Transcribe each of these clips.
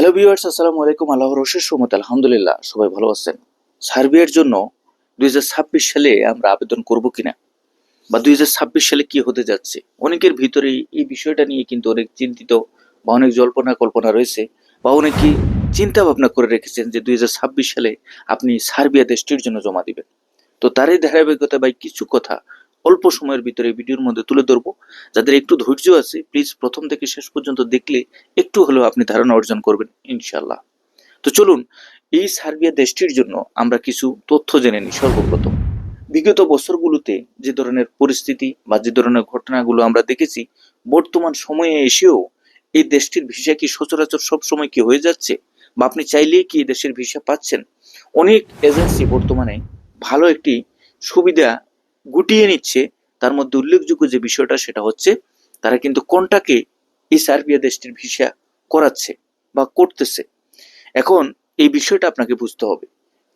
Hello viewers আসসালামু আলাইকুম, আল্লাহর রশেষ রহমত আলহামদুলিল্লাহ, সবাই ভালো আছেন। সার্বিয়ার জন্য দুই সালে আমরা আবেদন করব কিনা বা দুই সালে কি হতে যাচ্ছে? অনেকের ভিতরে এই বিষয়টা নিয়ে কিন্তু অনেক চিন্তিত বা অনেক জল্পনা কল্পনা রয়েছে বা অনেকে চিন্তা ভাবনা করে রেখেছেন যে দুই হাজার ছাব্বিশ সালে আপনি সার্বিয়া দেশটির জন্য জমা দিবেন। তো তারই ধারাবাহিকতা বা কিছু কথা অল্প সময়ের ভিতরে ভিডিওর মধ্যে তুলে ধরবো। যাদের একটু ধৈর্য আছে প্লিজ প্রথম থেকে শেষ পর্যন্ত দেখলে একটু হলেও আপনি ধারণা অর্জন করবেন ইনশাল্লাহ তো চলুন, এই সার্বিয়া দেশটির জন্য আমরা কিছু তথ্য জেনে নিই সর্বপ্রথম। বিগত বছরগুলোতে যে ধরনের পরিস্থিতি বা যে ধরনের ঘটনাগুলো আমরা দেখেছি, বর্তমান সময়ে এসেও এই দেশটির ভিসা কি সচরাচর সব সময় কি হয়ে যাচ্ছে বা আপনি চাইলেই কি দেশের ভিসা পাচ্ছেন? অনেক এজেন্সি বর্তমানে ভালো একটি সুবিধা গুটিয়ে নিচ্ছে, তার মধ্যে উল্লেখযোগ্য যে বিষয়টা সেটা হচ্ছে, তারা কিন্তু কোনটাকে এই সার্বিয়া দেশটির ভিসা করাচ্ছে বা করতেছে। এখন এই বিষয়টা আপনাকে বুঝতে হবে।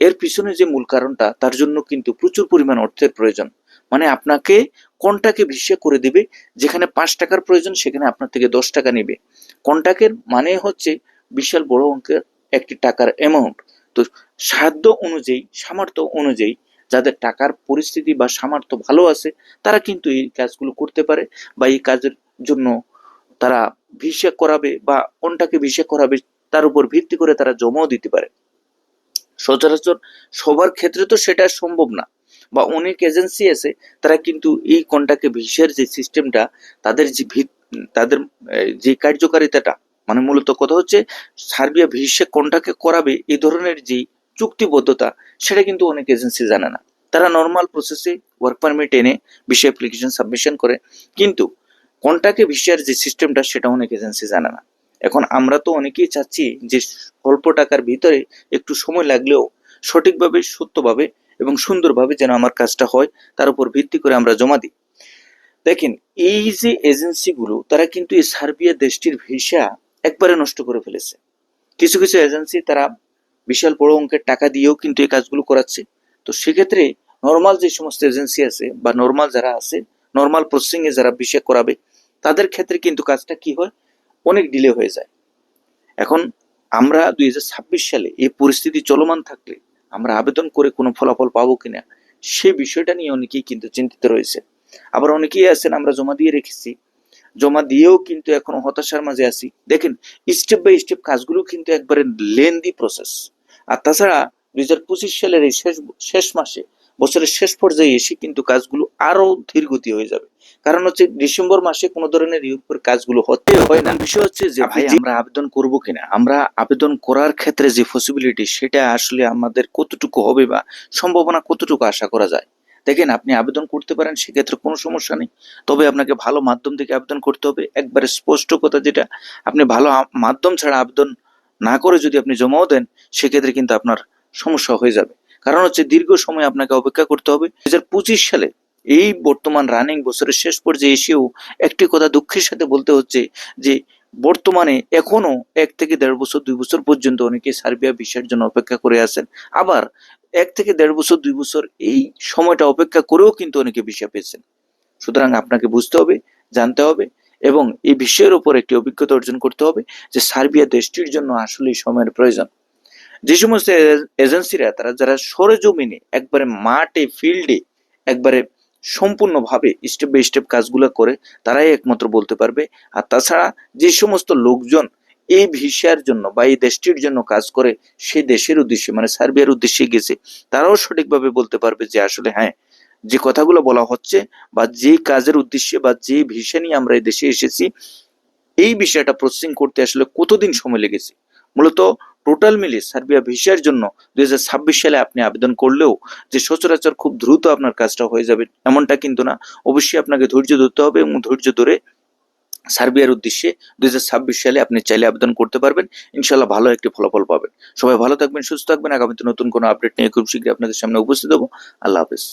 এর পিছনে যে মূল কারণটা, তার জন্য কিন্তু প্রচুর পরিমাণ অর্থের প্রয়োজন। মানে আপনাকে কোনটাকে ভিসা করে দিবে, যেখানে পাঁচ টাকার প্রয়োজন, সেখানে আপনার থেকে দশ টাকা নেবে। কন্টাকের মানে হচ্ছে বিশাল বড় অঙ্কের একটি টাকার অ্যামাউন্ট তো সাধ্য অনুযায়ী, সামর্থ্য অনুযায়ী যাদের টাকার পরিস্থিতি বা সামর্থ্য ভালো আছে, তারা কিন্তু এই কাজগুলো করতে পারে বা এই কাজের জন্য তারা ভিসা করাবে বা কোনটাকে ভিসা করাবে, তার উপর ভিত্তি করে তারা জমাও দিতে পারে। সচরাচর সবার ক্ষেত্রে তো সেটা সম্ভব না বা অনেক এজেন্সি আছে, তারা কিন্তু এই কন্টাকে ভিসার যে সিস্টেমটা, তাদের যে তাদের যে কার্যকারিতাটা মানে মূলত কথা হচ্ছে সার্বিয়া ভিসা কোনটাকে করাবে এই ধরনের যে চুক্তিবদ্ধতা, সেটা কিন্তু অনেক এজেন্সি জানে না। তারা নর্মাল প্রসেসে ওয়ার্ক পারমিট এনে ভিসা অ্যাপ্লিকেশন সাবমিশন করে, কিন্তু কোনটাকে ভিসার যে সিস্টেমটা সেটা অনেক এজেন্সি জানে না। এখন আমরা তো অনেকেই চাচ্ছি যে অল্প টাকার ভিতরে একটু সময় লাগলেও সঠিকভাবে, সত্যভাবে এবং সুন্দরভাবে যেন আমার কাজটা হয়, তার উপর ভিত্তি করে আমরা জমা দিই। দেখেন, এই যে এজেন্সিগুলো তারা কিন্তু এই সার্বিয়া দেশটির ভিসা একবারে নষ্ট করে ফেলেছে। কিছু কিছু এজেন্সি তারা বিশাল বড় অঙ্কের টাকা দিয়েও কিন্তু এই কাজগুলো করাচ্ছে। তো সেক্ষেত্রে নর্মাল যে সমস্ত এজেন্সি আছে বা নর্মাল যারা আছে নর্মাল প্রসেসিং এ যারা বিষয় করাবে, তাদের ক্ষেত্রে কিন্তু কাজটা কি হয়? অনেক ডিলে হয়ে যায়। এখন আমরা দুই সালে এই পরিস্থিতি চলমান থাকলে আমরা আবেদন করে কোনো ফলাফল পাবো কিনা, সে বিষয়টা নিয়ে অনেকেই কিন্তু চিন্তিত রয়েছে। আবার অনেকেই আছেন, আমরা জমা দিয়ে রেখেছি। জমা দিয়েও কিন্তু এখন হতাশার মাঝে আছি। দেখেন স্টেপ বাই স্টেপ কাজগুলো কিন্তু একবারে লেন্দি প্রসেস আর তাছাড়া দুই হাজার পঁচিশ সালের এই শেষ শেষ মাসে বছরের শেষ পর্যায়ে এসে কিন্তু কাজগুলো আরও ধীরগতি হয়ে যাবে। কারণ হচ্ছে ডিসেম্বর মাসে কোনো ধরনের ইউরোপের কাজগুলো হতে হয় না। বিষয় হচ্ছে যে ভাই আমরা আবেদন করব কিনা? আমরা আবেদন করার ক্ষেত্রে যে পসিবিলিটি সেটা আসলে আমাদের কতটুকু হবে বা সম্ভাবনা কতটুকু আশা করা যায়? দেখেন আপনি আবেদন করতে পারেন সেক্ষেত্রে কোনো সমস্যা নেই। তবে আপনাকে ভালো মাধ্যম থেকে আবেদন করতে হবে। একবারে স্পষ্ট কথা যেটা আপনি ভালো মাধ্যম ছাড়া আবেদন না করে যদি আপনি জমাও দেন, সেক্ষেত্রে কিন্তু আপনার সমস্যা হয়ে যাবে। কারণ হচ্ছে দীর্ঘ সময় আপনাকে অপেক্ষা করতে হবে। দুই সালে এই বর্তমান রানিং বছরের শেষ পর্যায়ে এসেও একটি কথা দুঃখের সাথে বলতে হচ্ছে যে, বর্তমানে এখনও এক থেকে দেড় বছর, দুই বছর পর্যন্ত অনেকে সার্বিয়া ভিসার জন্য অপেক্ষা করে আছেন। আবার এক থেকে দেড় বছর, দুই বছর এই সময়টা অপেক্ষা করেও কিন্তু অনেকে ভিসা পেয়েছেন। সুতরাং আপনাকে বুঝতে হবে, জানতে হবে। এবং এই বিষয়ের উপর একটি অভিজ্ঞতা অর্জন করতে হবে যে সার্বিয়া দেশটির জন্য আসলে সময়ের প্রয়োজন। যে সমস্ত এজেন্সিরা, তারা যারা সরেজমিনে একবারে মাঠে ফিল্ডে একবারে সম্পূর্ণভাবে স্টেপ বাই স্টেপ কাজগুলো করে, তারাই একমাত্র বলতে পারবে। আর তাছাড়া যে সমস্ত লোকজন এই ভিসার জন্য বা এই দেশটির জন্য কাজ করে, সে দেশের উদ্দেশ্যে মানে সার্বিয়ার উদ্দেশ্যে গেছে, তারাও সঠিকভাবে বলতে পারবে যে আসলে হ্যাঁ যে কথাগুলো বলা হচ্ছে বা যে কাজের উদ্দেশ্যে বা যে ভিসা নিয়ে আমরা এই দেশে এসেছি, এই বিষয়টা প্রসেসিং করতে আসলে কতদিন সময় লেগেছে? মূলত টোটাল মিলে সার্বিয়া ভিসার জন্য দুই হাজার ছাব্বিশ সালে আপনি আবেদন করলেও যে সচরাচর খুব দ্রুত আপনার কাজটা হয়ে যাবে এমনটা কিন্তু না। অবশ্যই আপনাকে ধৈর্য ধরতে হবে এবং ধৈর্য ধরে সার্বিয়ার উদ্দেশ্যে দুই হাজার ছাব্বিশ সালে আপনি চাইলে আবেদন করতে পারবেন। ইনশাল্লাহ ভালো একটি ফলাফল পাবেন। সবাই ভালো থাকবেন, সুস্থ থাকবেন। আগামীতে নতুন কোনো আপডেট নিয়ে খুব শীঘ্রই আপনাদের সামনে উপস্থিত হব। আল্লাহ হাফিজ।